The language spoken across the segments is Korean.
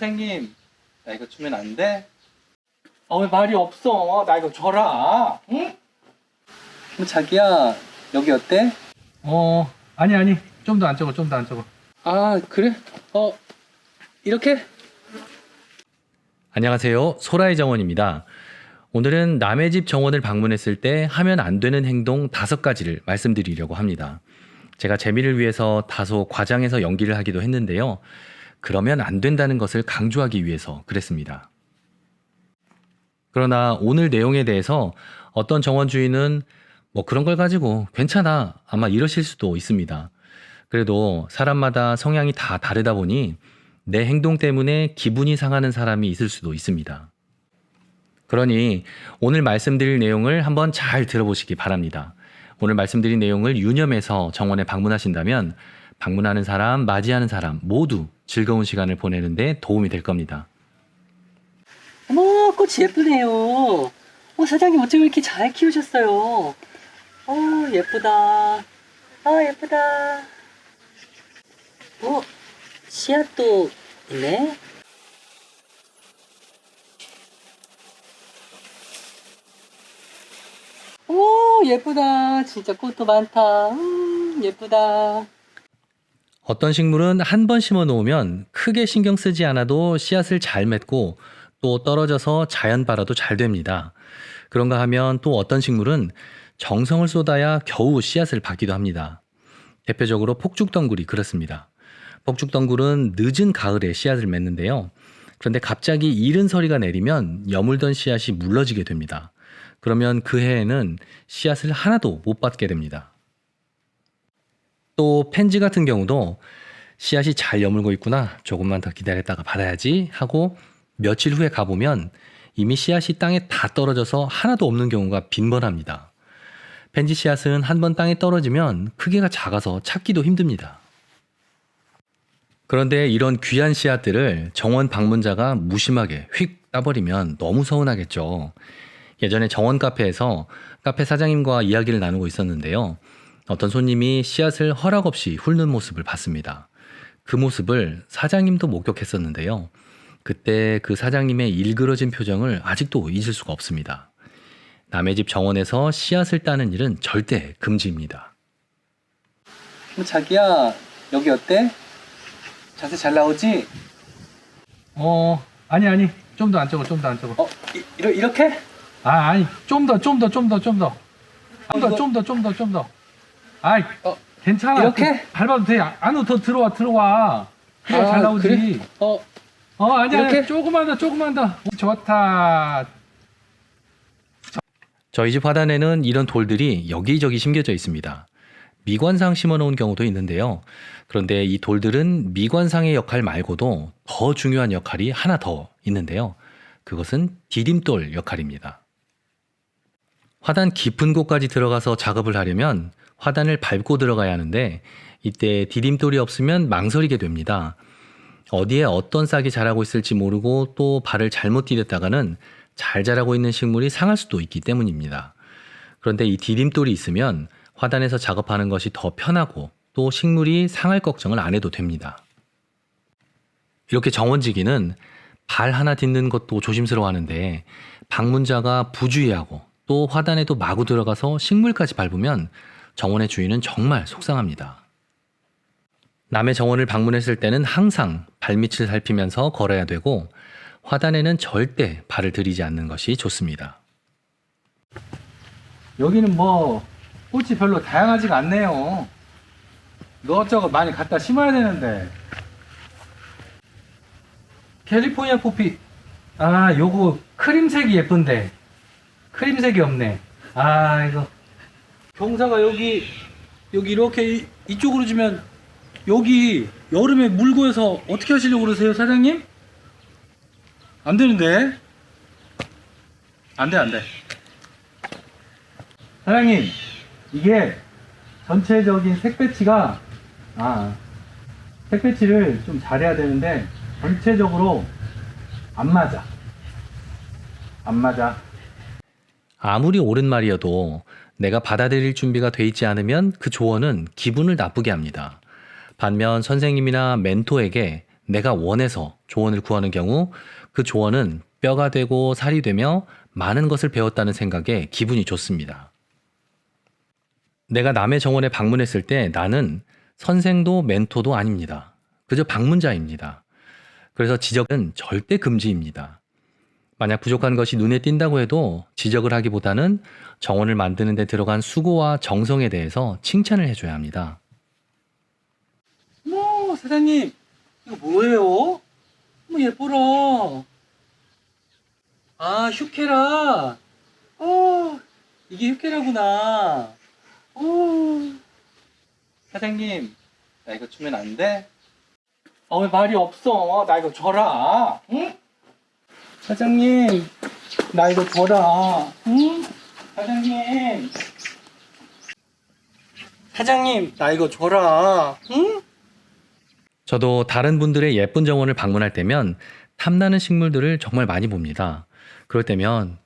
사장님, 나 이거 주면 안 돼? 어, 왜 말이 없어? 나 이거 줘라. 응? 뭐 자기야, 여기 어때? 어, 아니, 아니. 좀 더 안 적어, 좀 더 안 적어. 아, 그래? 어, 이렇게? 안녕하세요. 소라의 정원입니다. 오늘은 남의 집 정원을 방문했을 때 하면 안 되는 행동 다섯 가지를 말씀드리려고 합니다. 제가 재미를 위해서 다소 과장해서 연기를 하기도 했는데요. 그러면 안 된다는 것을 강조하기 위해서 그랬습니다. 그러나 오늘 내용에 대해서 어떤 정원 주인은 뭐 그런 걸 가지고 괜찮아 아마 이러실 수도 있습니다. 그래도 사람마다 성향이 다 다르다 보니 내 행동 때문에 기분이 상하는 사람이 있을 수도 있습니다. 그러니 오늘 말씀드릴 내용을 한번 잘 들어보시기 바랍니다. 오늘 말씀드린 내용을 유념해서 정원에 방문하신다면 방문하는 사람, 맞이하는 사람 모두 즐거운 시간을 보내는데 도움이 될 겁니다. 어머, 꽃이 예쁘네요. 어, 사장님 어쩜 이렇게 잘 키우셨어요? 어, 예쁘다. 아, 예쁘다. 어, 씨앗도 있네? 오, 예쁘다. 진짜 꽃도 많다. 음, 예쁘다. 어떤 식물은 한 번 심어 놓으면 크게 신경 쓰지 않아도 씨앗을 잘 맺고 또 떨어져서 자연 발화도 잘 됩니다. 그런가 하면 또 어떤 식물은 정성을 쏟아야 겨우 씨앗을 받기도 합니다. 대표적으로 폭죽덩굴이 그렇습니다. 폭죽덩굴은 늦은 가을에 씨앗을 맺는데요. 그런데 갑자기 이른 서리가 내리면 여물던 씨앗이 물러지게 됩니다. 그러면 그 해에는 씨앗을 하나도 못 받게 됩니다. 또 펜지 같은 경우도 씨앗이 잘 여물고 있구나. 조금만 더 기다렸다가 받아야지 하고 며칠 후에 가보면 이미 씨앗이 땅에 다 떨어져서 하나도 없는 경우가 빈번합니다. 펜지 씨앗은 한 번 땅에 떨어지면 크기가 작아서 찾기도 힘듭니다. 그런데 이런 귀한 씨앗들을 정원 방문자가 무심하게 휙 따버리면 너무 서운하겠죠. 예전에 정원 카페에서 카페 사장님과 이야기를 나누고 있었는데요. 어떤 손님이 씨앗을 허락 없이 훑는 모습을 봤습니다. 그 모습을 사장님도 목격했었는데요. 그때 그 사장님의 일그러진 표정을 아직도 잊을 수가 없습니다. 남의 집 정원에서 씨앗을 따는 일은 절대 금지입니다. 뭐 자기야, 여기 어때? 자세 잘 나오지? 어, 아니, 아니. 좀 더안 적어, 좀더안 적어. 어, 이, 이러, 이렇게? 아, 아니. 좀 더, 좀 더, 좀 더, 좀 더. 좀 더, 좀 더, 좀 더, 좀 더. 아이, 어, 괜찮아. 이렇게? 밟아도 돼. 안으로 더 들어와, 들어와. 그래, 잘 나오지. 그래? 어, 어, 아니, 아니. 이렇게? 조금만 더, 조금만 더. 오, 좋다. 저희 집 화단에는 이런 돌들이 여기저기 심겨져 있습니다. 미관상 심어 놓은 경우도 있는데요. 그런데 이 돌들은 미관상의 역할 말고도 더 중요한 역할이 하나 더 있는데요. 그것은 디딤돌 역할입니다. 화단 깊은 곳까지 들어가서 작업을 하려면 화단을 밟고 들어가야 하는데 이때 디딤돌이 없으면 망설이게 됩니다. 어디에 어떤 싹이 자라고 있을지 모르고 또 발을 잘못 디뎠다가는 잘 자라고 있는 식물이 상할 수도 있기 때문입니다. 그런데 이 디딤돌이 있으면 화단에서 작업하는 것이 더 편하고 또 식물이 상할 걱정을 안 해도 됩니다. 이렇게 정원지기는 발 하나 딛는 것도 조심스러워 하는데 방문자가 부주의하고 또 화단에도 마구 들어가서 식물까지 밟으면 정원의 주인은 정말 속상합니다. 남의 정원을 방문했을 때는 항상 발밑을 살피면서 걸어야 되고 화단에는 절대 발을 들이지 않는 것이 좋습니다. 여기는 뭐, 꽃이 별로 다양하지가 않네요. 이것저것 많이 갖다 심어야 되는데. 캘리포니아 포피. 아, 요거 크림색이 예쁜데. 크림색이 없네. 아, 이거. 경사가 여기, 여기 이렇게 이- 이쪽으로 주면 여기 여름에 물 고여서 어떻게 하시려고 그러세요, 사장님? 안 되는데? 안 돼, 안 돼. 사장님, 이게 전체적인 색 배치가, 아, 색 배치를 좀 잘해야 되는데, 전체적으로 안 맞아. 안 맞아. 아무리 옳은 말이어도 내가 받아들일 준비가 돼 있지 않으면 그 조언은 기분을 나쁘게 합니다. 반면 선생님이나 멘토에게 내가 원해서 조언을 구하는 경우 그 조언은 뼈가 되고 살이 되며 많은 것을 배웠다는 생각에 기분이 좋습니다. 내가 남의 정원에 방문했을 때 나는 선생도 멘토도 아닙니다. 그저 방문자입니다. 그래서 지적은 절대 금지입니다. 만약 부족한 것이 눈에 띈다고 해도 지적을 하기보다는 정원을 만드는 데 들어간 수고와 정성에 대해서 칭찬을 해줘야 합니다. 뭐 사장님 이거 뭐예요? 뭐 예뻐라. 아 휴케라. 어 이게 휴케라구나. 어 사장님 나 이거 주면 안 돼? 어왜 말이 없어? 나 이거 줘라. 응? 사장님 나 이거 줘라. 응? 사장님. 사장님 나 이거 줘라. 응? 저도 다른 분들의 예쁜 정원을 방문할 때면 탐나는 식물들을 정말 많이 봅니다. 그럴 때면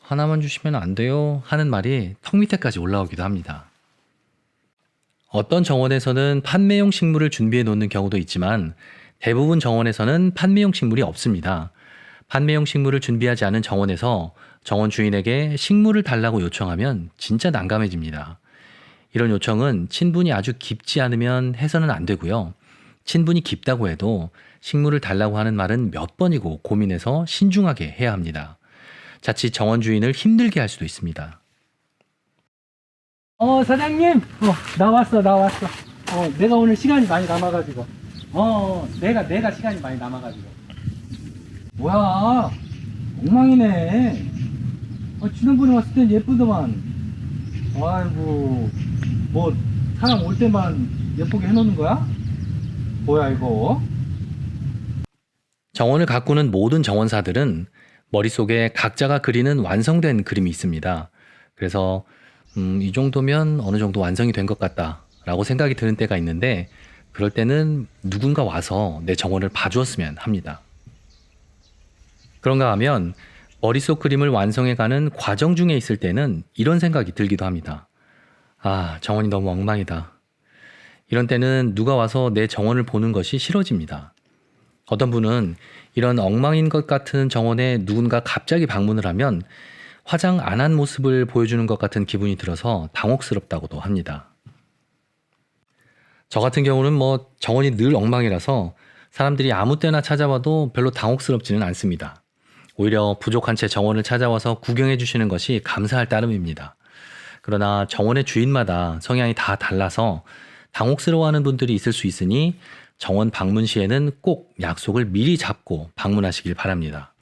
하나만 주시면 안 돼요 하는 말이 턱 밑에까지 올라오기도 합니다. 어떤 정원에서는 판매용 식물을 준비해 놓는 경우도 있지만 대부분 정원에서는 판매용 식물이 없습니다. 판매용 식물을 준비하지 않은 정원에서 정원 주인에게 식물을 달라고 요청하면 진짜 난감해집니다. 이런 요청은 친분이 아주 깊지 않으면 해서는 안 되고요. 친분이 깊다고 해도 식물을 달라고 하는 말은 몇 번이고 고민해서 신중하게 해야 합니다. 자칫 정원 주인을 힘들게 할 수도 있습니다. 어 사장님 어 나왔어 나왔어 어 내가 오늘 시간이 많이 남아가지고 어 내가 내가 시간이 많이 남아가지고 뭐야? 엉망이네. 어, 지난번에 왔을 땐 예쁘더만. 아이고 뭐 사람 올 때만 예쁘게 해놓는 거야? 뭐야 이거? 정원을 가꾸는 모든 정원사들은 머릿속에 각자가 그리는 완성된 그림이 있습니다. 그래서 음, 이 정도면 어느 정도 완성이 된 것 같다라고 생각이 드는 때가 있는데 그럴 때는 누군가 와서 내 정원을 봐주었으면 합니다. 그런가 하면 머릿속 그림을 완성해가는 과정 중에 있을 때는 이런 생각이 들기도 합니다. 아, 정원이 너무 엉망이다. 이런 때는 누가 와서 내 정원을 보는 것이 싫어집니다. 어떤 분은 이런 엉망인 것 같은 정원에 누군가 갑자기 방문을 하면 화장 안 한 모습을 보여주는 것 같은 기분이 들어서 당혹스럽다고도 합니다. 저 같은 경우는 뭐 정원이 늘 엉망이라서 사람들이 아무 때나 찾아와도 별로 당혹스럽지는 않습니다. 오히려 부족한 채 정원을 찾아와서 구경해 주시는 것이 감사할 따름입니다. 그러나 정원의 주인마다 성향이 다 달라서 당혹스러워하는 분들이 있을 수 있으니 정원 방문 시에는 꼭 약속을 미리 잡고 방문하시길 바랍니다.